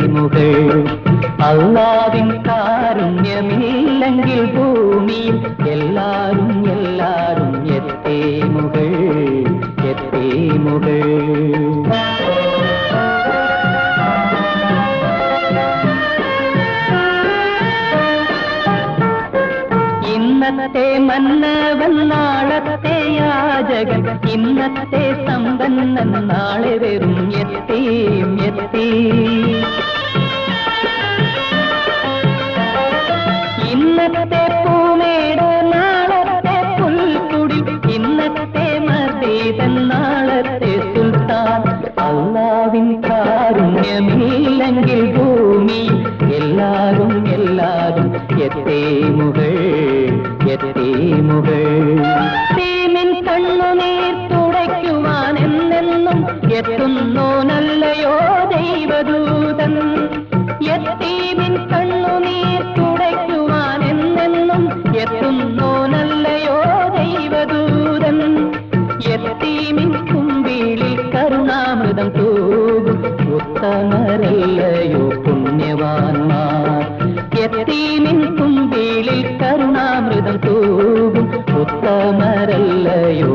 എത്തേമുകൾ അല്ലാവിൻ കാരുണ്യമില്ലെങ്കിൽ ഭൂമിയിൽ എല്ലാരും എല്ലാരും എത്തേമുകൾ എത്തേമുകൾ ഇന്നത്തെ മന്നവൻ നാളത്തെ യാചകൻ ഇന്നത്തെ സമ്പന്നൻ നാളെ വരും. എത്തിയും എത്തി ഇന്നത്തെ പൂമേട് നാളത്തെ പുൽക്കുടി ഇന്നത്തെ മർദ്ദീതൻ നാളത്തെ സുൽത്താൻ. അള്ളാവിൻ കാരുണ്യമില്ലെങ്കിൽ ഭൂമി എല്ലാരും എല്ലാരും എത്തേമുകൾ എത്തേമുകൾ. തീമിൻ ഉത്തമരല്ലയോ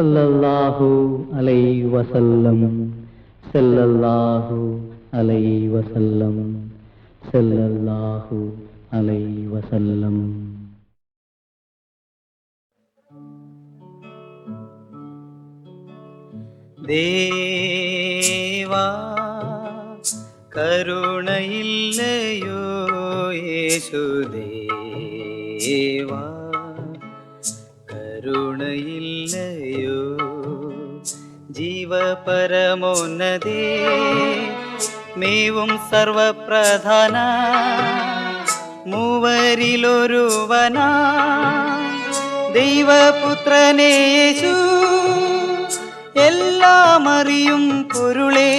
സല്ലല്ലാഹു അലൈഹി വസല്ലം. സല്ലല്ലാഹു അലൈഹി വസല്ലം. സല്ലല്ലാഹു അലൈഹി വസല്ലം. ദേവാ കരുണയില്ലയോ യേശുദേവാ ജീവപരമോന്നതേ മേവും സർവപ്രധാന മൂവരിലൊരുവന. ദൈവപുത്രനേശു എല്ലാം അറിയും പൊരുളേ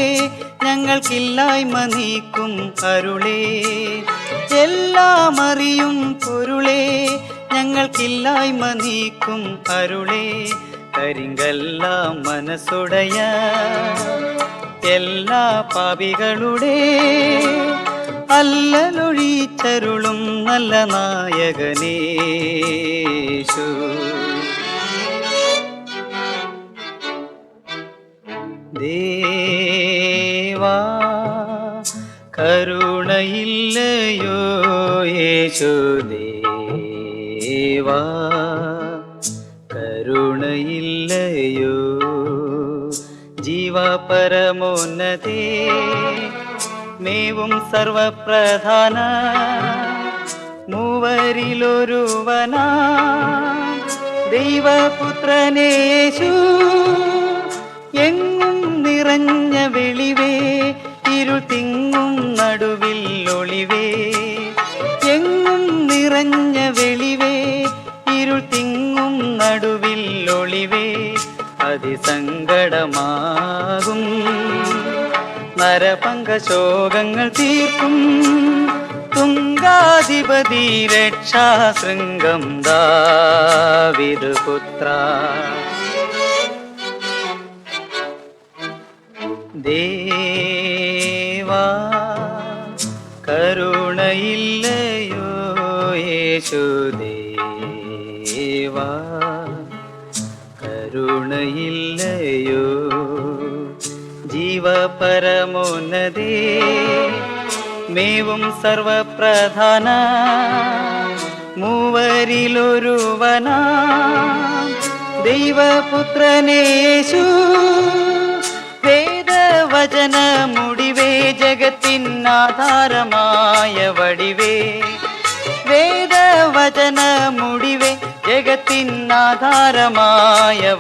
ഞങ്ങൾക്കില്ലായ്മ നീക്കും അരുളേ. എല്ലാം അറിയും പൊരുളേ ഞങ്ങൾക്കില്ലായ്മ നീക്കും അരുളേ. കരിങ്കല്ലാം മനസ്സുടയ എല്ലാ പാപികളുടെ അല്ലലൊഴിച്ചരുളും നല്ല നായകനേശു. ദേവാ കരുണയില്ലയോ യേശുദേവാ കരുണയില്ലയോ ജീവപരമോന്നതേ മേവും സർവപ്രധാന മൂവരിലൊരുവന. ദൈവപുത്രനേശു എങ്ങും നിറഞ്ഞ വെളിവേ ഇരുൾ തിങ്ങും നടുവിൽ ഒളിവേ. എങ്ങും നിറഞ്ഞ വെളിവേ ഇരുൾ തിങ്ങും നടുവിൽ ഒളിവേ. അതിസങ്കടമാകും നരപങ്കശോകങ്ങൾ തീർക്കും. തുങ്കാധിപതി രക്ഷാശൃംഗം ദാവിദുപുത്ര ദേവാ കരുണയില്ലയോ യേശുദേവാ കരുണയില്ലയോ ജീവപരമോന്നതേ മേവും സർവപ്രധാന മൂവരിലൊരുവന. ദൈവപുത്രനേശു വേദവചന മുടിവേ ജഗത്തിനാധാരമായ വടിവേ. വേദവചന മുടിവേ ജഗത്തിനാധാരമായ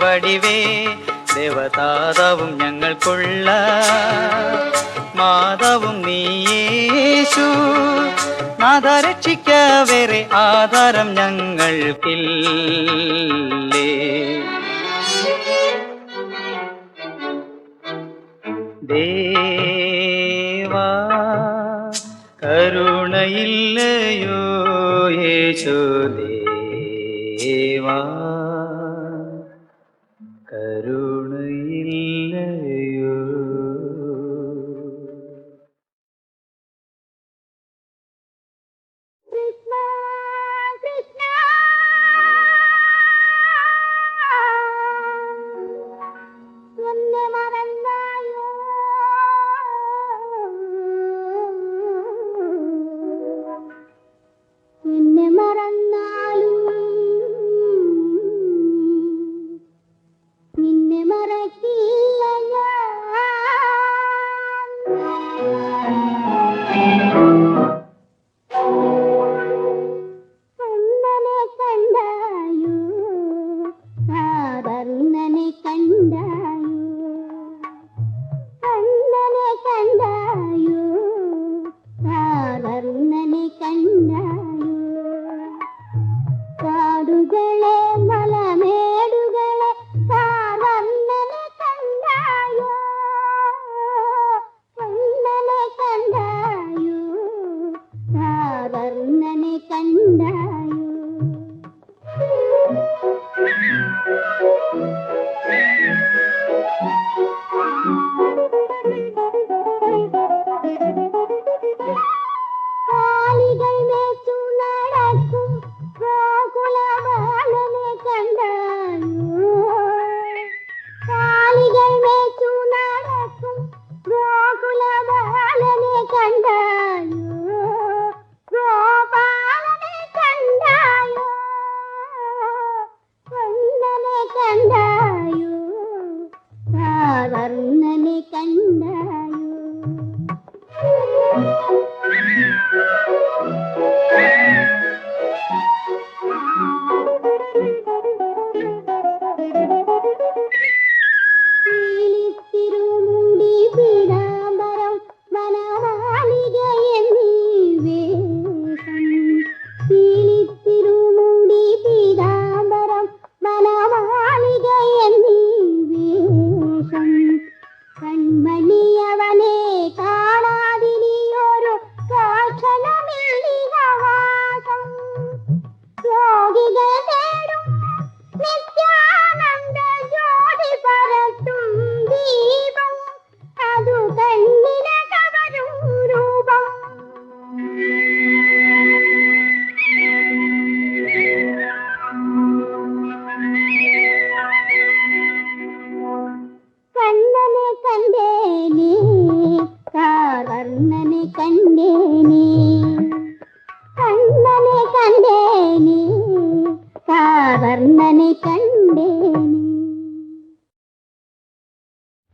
വടിവേ. ദേവതാതാവും ഞങ്ങൾക്കുള്ള. മാതാവും നീയേശു നാഥ രക്ഷിക്ക വേറെ ആധാരം ഞങ്ങൾക്കില്ലേ. ദേവാ കരുണയില്ലയോ യേശു ദേവാ.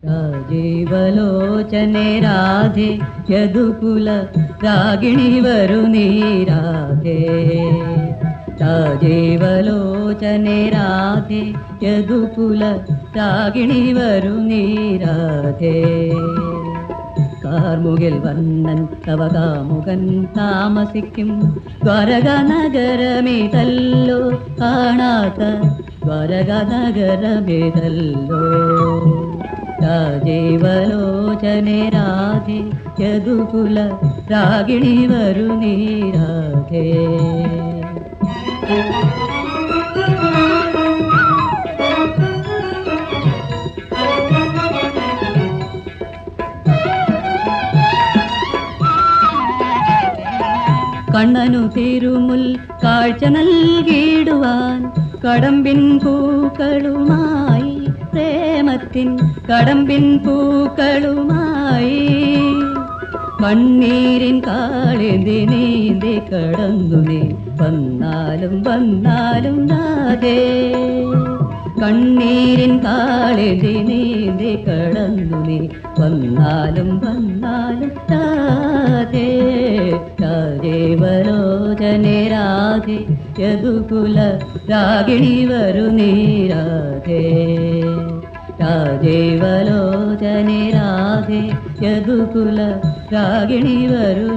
രാജീവലോചനെ രാധെ യദുകുല രാഗിണി വരു രാധേ. രാജീവലോചനെ രാധെ യദുകുല രാഗിണി വരു രാധേ. കാർമുകിൽ വന്നൻ തവകാമുകൻ താമസിക്കും ദ്വാരക നഗരമേതല്ലോ കാണാത്ത ദ്വാരക നഗരമിതല്ലോ രാജീവലോചനെ രാധേ യദുകുല രാഗിണി വരു നീ രാധേ. കണ്ണനു തിരുമുൽ കാഴ്ച നൽകിയിടുവാൻ കടമ്പിൻ പൂക്കളുമായി പ്രേമത്തിൻ കടമ്പിൻ പൂക്കളുമായി കണ്ണീരിൻ കാളിന്തി നീന്തി കടന്നു വന്നാലും വന്നാലും നാദേ കണ്ണീരിൻ കാളിന്തി നീന്തി കടന്നു നീ വന്നാലും വന്നാലും രാധേ രാജേവലോചനെ രാധേ. യദുകുല രാഗിണി വരു നീ രാധേ രാജേവലോചനെ രാധേ യദുകുല രാഗിണി വരു